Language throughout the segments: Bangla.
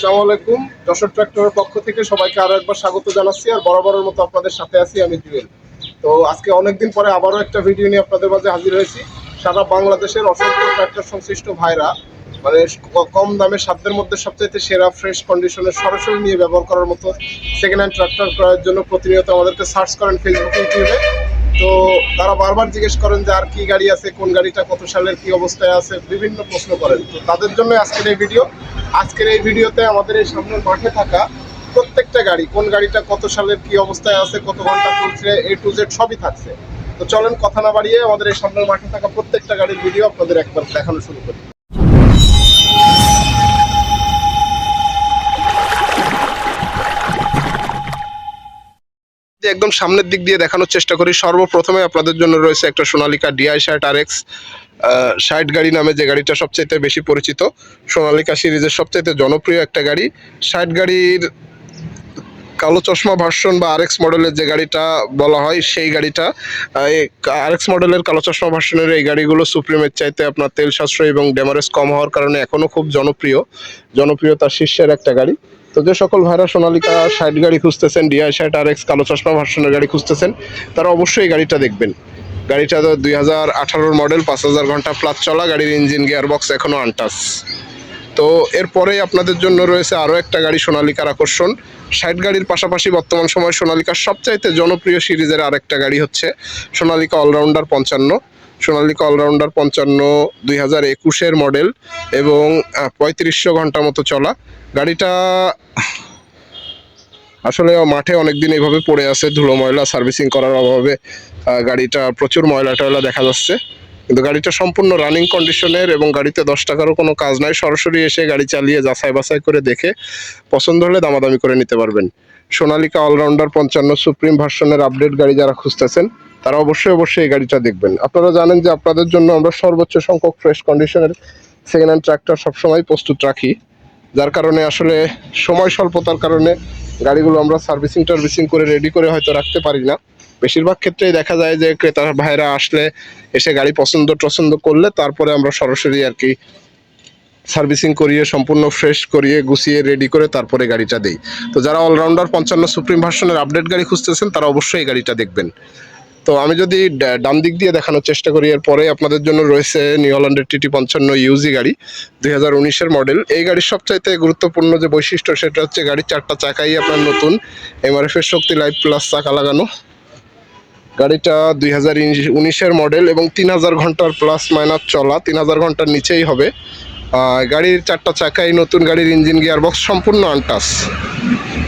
আসসালামু আলাইকুম। যশোর ট্রাক্টরের পক্ষ থেকে সবাইকে আরও একবার স্বাগত জানাচ্ছি আর বরাবরের মতো আপনাদের সাথে আছি আমি জুয়েল। তো আজকে অনেকদিন পরে আবারও একটা ভিডিও নিয়ে আপনাদের মাঝে হাজির হয়েছি। সারা বাংলাদেশের অসংখ্য ট্রাক্টর সংশ্লিষ্ট ভাইরা মানে কম দামে সাধ্যের মধ্যে সবচাইতে সেরা, ফ্রেশ কন্ডিশনে সরাসরি নিয়ে ব্যবহার করার মতো সেকেন্ড হ্যান্ড ট্রাক্টর ক্রয়ের জন্য প্রতিনিয়ত আমাদেরকে সার্চ করেন ফেসবুক ইউটিউবে তো তারা বারবার জিজ্ঞেস করেন যে আর কি গাড়ি আছে, কোন গাড়িটা, কত সালের কি অবস্থায় আছে, বিভিন্ন প্রশ্ন করেন। তো তাদের জন্য আজকের এই ভিডিও আজকের এই ভিডিওতে আমাদের এই সামনের মাঠে থাকা প্রত্যেকটা গাড়ি, কোন গাড়িটা কত সালের কি অবস্থায় আছে, কত ঘণ্টা চলছে এ টু জেড সবই থাকছে। তো চলেন কথা না বাড়িয়ে আমাদের এই সামনের মাঠে থাকা প্রত্যেকটা গাড়ির ভিডিও আপনাদের একবার দেখানো শুরু করি। একদম সামনের দিক দিয়ে দেখানোর চেষ্টা করি। সর্বপ্রথমে আপনাদের জন্য রয়েছে একটা সোনালিকা ডিআই শার্ট আর এক্স শার্ট গাড়ি নামে যে গাড়িটা সবচাইতে বেশি পরিচিত। সোনালিকা সিরিজের সবচাইতে জনপ্রিয় একটা গাড়ি। শার্ট গাড়ির কালো চশমা ভার্সন বা আরএক্স মডেলের যে গাড়িটা বলা হয়, সেই গাড়িটা আরএক্স মডেলের কালো চশমা ভার্সনের এই গাড়িগুলো সুপ্রিমের চাইতে আপনার তেল সাশ্রয় এবং ড্যামারেজ কম হওয়ার কারণে এখনও খুব জনপ্রিয়। জনপ্রিয়তার শীর্ষের একটা গাড়ি। তো যে সকল ভাইরা সোনালিকা ষাট গাড়ি খুঁজতেছেন ডিআই ষাট আর এক্স কালো চশমা ভার্সনের গাড়ি খুঁজতেছেন, তারা অবশ্যই এই গাড়িটা দেখবেন। গাড়িটা দুই হাজার আঠারোর মডেল পাঁচ হাজার ঘণ্টা প্লাস চলা, গাড়ির ইঞ্জিন গিয়ারবক্স এখনও আনটাস তো এরপরেই আপনাদের জন্য রয়েছে আরও একটা গাড়ি সোনালিকার আকর্ষণ। ষাট গাড়ির পাশাপাশি বর্তমান সময় সোনালিকার সবচাইতে জনপ্রিয় সিরিজের আরেকটা গাড়ি হচ্ছে সোনালিকা অলরাউন্ডার পঞ্চান্ন। সোনালিকা অলরাউন্ডার পঞ্চান্ন দুই হাজার একুশের মডেল এবং পঁয়ত্রিশশো ঘণ্টা মতো চলা। গাড়িটা আসলে মাঠে অনেকদিন এইভাবে পড়ে আছে ধুলো ময়লা সার্ভিসিং করার অভাবে গাড়িটা প্রচুর ময়লা টয়লা দেখা যাচ্ছে। কিন্তু গাড়িটা সম্পূর্ণ রানিং কন্ডিশনের এবং গাড়িতে দশ টাকারও কোনো কাজ নাই। সরাসরি এসে গাড়ি চালিয়ে যাচাই বাছাই করে দেখে পছন্দ হলে দামাদামি করে নিতে পারবেন। সোনালিকা অলরাউন্ডার পঞ্চান্ন সুপ্রিম ভার্সনের আপডেট গাড়ি যারা খুঁজতেছেন, তারা অবশ্যই অবশ্যই এই গাড়িটা দেখবেন। আপনারা জানেন যে আপনাদের জন্য আমরা সর্বোচ্চ সংখ্যক ফ্রেশ কন্ডিশনের সেকেন্ড হ্যান্ড ট্রাক্টর সবসময় প্রস্তুত রাখি। যার কারণে আসলে সময় স্বল্পতার কারণে গাড়িগুলো আমরা সার্ভিসিং টার্ভিসিং করে রেডি করে হয়তো রাখতে পারি না। বেশিরভাগ ক্ষেত্রেই দেখা যায় যে ক্রেতার ভাইরা আসলে এসে গাড়ি পছন্দ টছন্দ করলে তারপরে আমরা সরাসরি আর কি সার্ভিসিং করিয়ে সম্পূর্ণ ফ্রেশ করিয়ে গুছিয়ে রেডি করে তারপরে গাড়িটা দেই। তো যারা অলরাউন্ডার পঞ্চান্ন সুপ্রিম ভার্সনের আপডেট গাড়ি খুঁজতেছেন, তারা অবশ্যই এই গাড়িটা দেখবেন। তো আমি যদি ডান দিক দিয়ে দেখানোর চেষ্টা করি, এরপরে আপনাদের জন্য রয়েছে নিউ হল্যান্ডের টিটি পঞ্চান্ন ইউজি গাড়ি, দুই হাজার মডেল এই গাড়ির সবচাইতে গুরুত্বপূর্ণ যে বৈশিষ্ট্য, সেটা হচ্ছে গাড়ির চারটা চাকাই আপনার নতুন এমআরএফ এর শক্তি লাইফ প্লাস চাকা লাগানো। গাড়িটা দুই হাজার উনিশের মডেল এবং তিন হাজার ঘণ্টার প্লাস মাইনাস চলা। তিন হাজার ঘণ্টার নিচেই হবে। গাড়ির চারটা চাকাই নতুন গাড়ির ইঞ্জিন গিয়ার বক্স সম্পূর্ণ আনটাস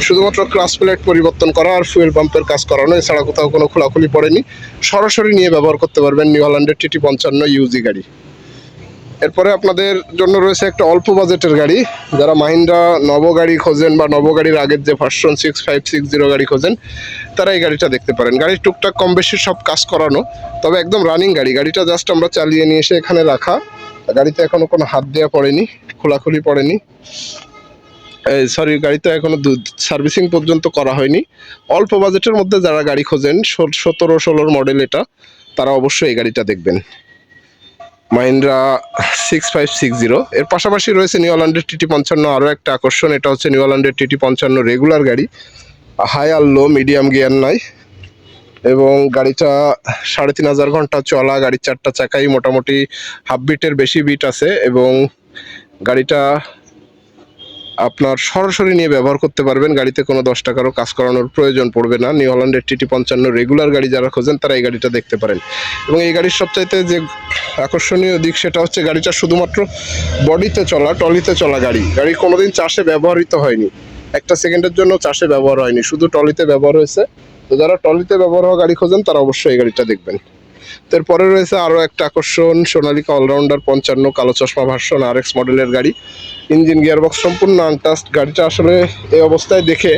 শুধুমাত্র ক্লাস প্লেট পরিবর্তন করা আর ফুয়েল পাম্পের কাজ করানো, এছাড়া কোথাও কোনো খোলাখুলি পড়েনি। সরাসরি নিয়ে ব্যবহার করতে পারবেন নিউ হল্যান্ডের টিটি পঞ্চান্ন ইউজি গাড়ি। এরপরে আপনাদের জন্য রয়েছে একটা অল্প বাজেটের গাড়ি। যারা মাহিন্দ্রা নব গাড়ি খোঁজেন বা নব গাড়ির আগের যে version six five six zero গাড়ি খোঁজেন, তারা এই গাড়িটা দেখতে পারেন। গাড়ির টুকটাক কম বেশি সব কাজ করানো, তবে একদম রানিং গাড়ি। গাড়িটা জাস্ট আমরা চালিয়ে নিয়ে এসে এখানে রাখা। গাড়িতে এখনও কোনো হাত দেওয়া পড়েনি, খোলাখুলি পড়েনি। সরি গাড়িতে এখনও সার্ভিসিং পর্যন্ত করা হয়নি। অল্প বাজেটের মধ্যে যারা গাড়ি খোঁজেন সতেরো, ষোলোর মডেল এটা, তারা অবশ্যই এই গাড়িটা দেখবেন। Mahindra six five six zero এর পাশাপাশি রয়েছে নিউ অলান্ডের টিটি পঞ্চান্ন, আরও একটা আকর্ষণ, এটা হচ্ছে নিউ অলান্ডের টিটি পঞ্চান্ন রেগুলার গাড়ি। হাই আর লো মিডিয়াম গিয়ার নাই। এবং গাড়িটা সাড়ে তিন হাজার ঘণ্টা চলা, গাড়ির চারটা চাকাই মোটামুটি হাফ বিটের বেশি বিট আছে। এবং গাড়িটা আপনার সরাসরি নিয়ে ব্যবহার করতে পারবেন। গাড়িতে কোনো দশ টাকারও কাজ করানোর প্রয়োজন পড়বে না। নিউ হল্যান্ডের টিটি পঞ্চান্ন রেগুলার গাড়ি যারা খোঁজেন, তারা এই গাড়িটা দেখতে পারেন। এবং এই গাড়ির সবচাইতে যে আকর্ষণীয় দিক, সেটা হচ্ছে গাড়িটা শুধুমাত্র বডিতে চলা টলিতে চলা গাড়ি। গাড়ি কোনোদিন চাষে ব্যবহৃত হয়নি। একটা সেকেন্ডের জন্য চাষে ব্যবহার হয়নি। শুধু টলিতে ব্যবহার হয়েছে। তো যারা টলিতে ব্যবহার হওয়া গাড়ি খোঁজেন, তারা অবশ্যই এই গাড়িটা দেখবেন। তো এরপরে রয়েছে আরও একটা আকর্ষণ, সোনালিকা অলরাউন্ডার পঞ্চান্ন, কালো চশমা ভার্সন আর এক্স মডেলের গাড়ি। ইঞ্জিন গিয়ারবক্স সম্পূর্ণ আনটাস্ট গাড়িটা আসলে এই অবস্থায় দেখে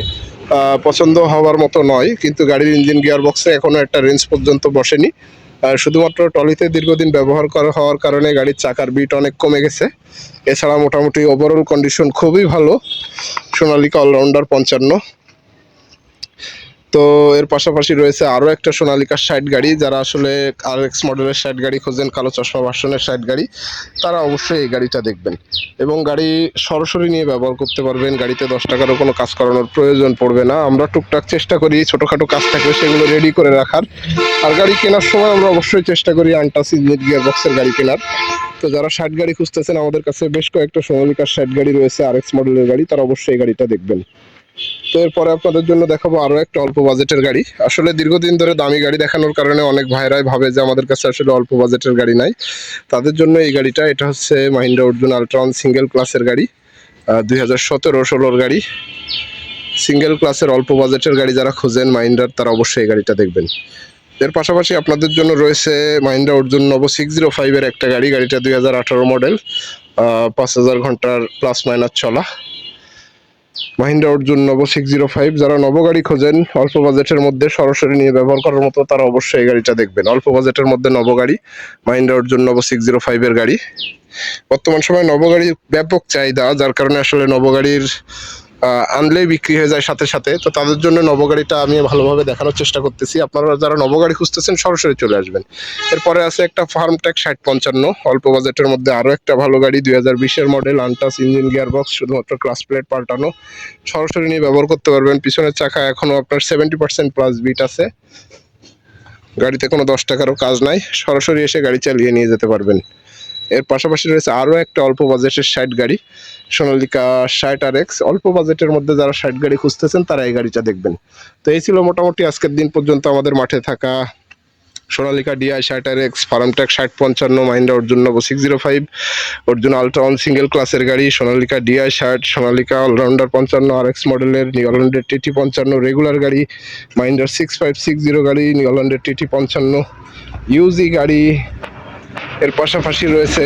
পছন্দ হওয়ার মতো নয়, কিন্তু গাড়ির ইঞ্জিন গিয়ারবক্সে এখনও একটা রেঞ্জ পর্যন্ত বসেনি। শুধুমাত্র টলিতে দীর্ঘদিন ব্যবহার করা হওয়ার কারণে গাড়ির চাকার বিট অনেক কমে গেছে। এছাড়া মোটামুটি ওভারঅল কন্ডিশন খুবই ভালো। সোনালিকা অলরাউন্ডার পঞ্চান্ন। তো এর পাশাপাশি রয়েছে আরও একটা সোনালিকার সাইড গাড়ি, যারা আসলে আর এক্স মডেলের সাইড গাড়ি খোঁজেন, কালো চশমা ভার্সনের সাইড গাড়ি, তারা অবশ্যই এই গাড়িটা দেখবেন। এবং গাড়ি সরাসরি নিয়ে ব্যবহার করতে পারবেন, গাড়িতে দশ টাকারও কোনো কাজ করানোর প্রয়োজন পড়বে না। আমরা টুকটাক চেষ্টা করি, ছোটোখাটো কাজ থাকলে সেগুলো রেডি করে রাখার। আর গাড়ি কেনার সময় আমরা অবশ্যই চেষ্টা করি আন্টাস ইঞ্জিন গিয়ার বক্সের গাড়ি কেনার। তো যারা ষাট গাড়ি খুঁজতেছেন, আমাদের কাছে বেশ কয়েকটা সোনালিকার ষাট গাড়ি রয়েছে আর এক্স মডেলের গাড়ি, তারা অবশ্যই এই গাড়িটা দেখবেন। তো এরপরে আপনাদের জন্য দেখাবো আরও একটা অল্প বাজেটের গাড়ি। আসলে দীর্ঘদিন ধরে দামি গাড়ি দেখানোর কারণে অনেক ভাইরাই ভাবে যে আমাদের কাছে আসলে অল্প বাজেটের গাড়ি নাই। তাদের জন্য এই গাড়িটা, এটা হচ্ছে মাহিন্দ্রা অর্জুন আলট্রন সিঙ্গেল ক্লাসের গাড়ি দুই হাজার সতেরো, ষোলোর গাড়ি। সিঙ্গেল ক্লাসের অল্প বাজেটের গাড়ি যারা খোঁজেন, মাহিন্দ্রার তারা অবশ্যই এই গাড়িটা দেখবেন। এর পাশাপাশি আপনাদের জন্য রয়েছে Mahindra Arjun Novo six zero ফাইভের একটা গাড়ি, গাড়িটা দুই হাজার আঠারো মডেল পাঁচ হাজার ঘণ্টার প্লাস মাইনাস চলা। Mahindra Arjun Novo six zero five যারা নব গাড়ি খোঁজেন, অল্প বাজেটের মধ্যে সরাসরি নিয়ে ব্যবহার করার মতো তারা অবশ্যই এই গাড়িটা দেখবেন। অল্প বাজেটের মধ্যে নব গাড়ি, Mahindra Arjun Novo six zero ফাইভের গাড়ি। বর্তমান সময় নব গাড়ির ব্যাপক চাহিদা, যার কারণে আসলে নব গাড়ির আনলেই বিক্রি হয়ে যায় সাথে সাথে। তো তাদের জন্য নবগাড়িটা আমি ভালোভাবে দেখানোর চেষ্টা করতেছি। আপনারা যারা নবগাড়ি খুঁজতেছেন, সরাসরি চলে আসবেন। এরপরে আছে একটা ফার্ম ট্যাক ষাট পঞ্চান্ন, অল্প বাজেটের মধ্যে আরও একটা ভালো গাড়ি, দুই হাজার বিশের model untouched engine gear box শুধুমাত্র ক্লাস প্লেট পাল্টানো। সরাসরি নিয়ে ব্যবহার করতে পারবেন। পিছনের চাকা এখনও আপনার সেভেন্টি পার্সেন্ট প্লাস বিট আছে। গাড়িতে কোনো দশ টাকারও কাজ নাই। সরাসরি এসে গাড়ি চালিয়ে নিয়ে যেতে পারবেন। এর পাশাপাশি রয়েছে আরও একটা অল্প বাজেটের সাইড গাড়ি। সোনালিকা ষাট আর এক্স, অল্প বাজেটের মধ্যে যারা ষাট গাড়ি খুঁজতেছেন, তারা এই গাড়িটা দেখবেন। তো এই ছিল মোটামুটি আজকের দিন পর্যন্ত আমাদের মাঠে থাকা সোনালিকা ডিআই ষাট আর এক্স ফার্মট্যাক ষাট পঞ্চান্ন Mahindra Arjun Novo six zero five Arjun Ultron single ক্লাসের গাড়ি, সোনালিকা ডিআই ষাট, সোনালিকা অলরাউন্ডার পঞ্চান্ন, আর এক্স মডেলের নিউল্যান্ডের টিটি পঞ্চান্ন রেগুলার গাড়ি মাইন্ডার সিক্স ফাইভ সিক্স জিরো গাড়ি নিউল্যান্ডের টিটি পঞ্চান্ন ইউজি গাড়ি এর পাশাপাশি রয়েছে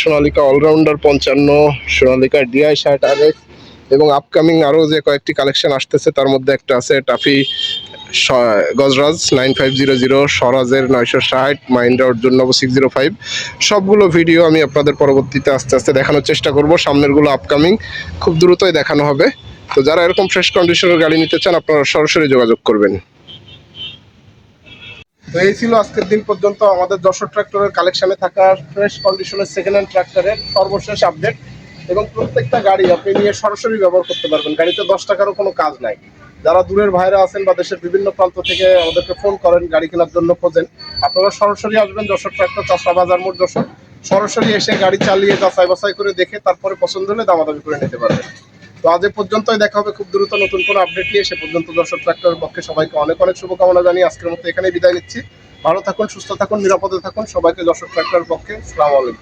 সোনালিকা অলরাউন্ডার পঞ্চান্ন, সোনালিকা ডিআই ষাট আর এবং আপকামিং আরও যে কয়েকটি কালেকশন আসতেছে, তার মধ্যে একটা আছে toffee Gajraj nine five zero zero, স্বরাজের নয়শো ষাট Mahindra Arjun Novo six zero five. সবগুলো ভিডিও আমি আপনাদের পরবর্তীতে আস্তে আস্তে দেখানোর চেষ্টা করব, সামনেরগুলো আপকামিং খুব দ্রুতই দেখানো হবে। তো যারা এরকম ফ্রেশ কন্ডিশনের গাড়ি নিতে চান, আপনারা সরাসরি যোগাযোগ করবেন। তো এই ছিল আজকের দিন পর্যন্ত আমাদের যশোর ট্রাক্টরের কালেকশনে থাকা ফ্রেশ কন্ডিশনের সেকেন্ড হ্যান্ড ট্রাক্টরের সর্বশেষ আপডেট এবং প্রত্যেকটা গাড়ি আপনি নিয়ে সরাসরি ব্যবহার করতে পারবেন। গাড়িতে দশ টাকারও কোনো কাজ নাই। যারা দূরের ভাইরা আছেন বা দেশের বিভিন্ন প্রান্ত থেকে আমাদেরকে ফোন করেন, গাড়ি কেনার জন্য খোঁজেন, আপনারা সরাসরি আসবেন যশোর ট্রাক্টর, চাষা বাজার মোড় যশোর। সরাসরি এসে গাড়ি চালিয়ে যাচাই বাছাই করে দেখে তারপরে পছন্দ হলে দামাদামি করে নিতে পারবেন। তো আজ পর্যন্তই দেখা হবে খুব দ্রুত নতুন কোনো আপডেট নিয়ে। সে পর্যন্ত দর্শক ট্রাক্টরের পক্ষে সবাইকে অনেক অনেক শুভকামনা জানিয়ে আজকের মতো এখানেই বিদায় নিচ্ছি। ভালো থাকুন, সুস্থ থাকুন, নিরাপদে থাকুন। সবাইকে দর্শক ট্রাক্টরের পক্ষে সালাম আলাইকুম।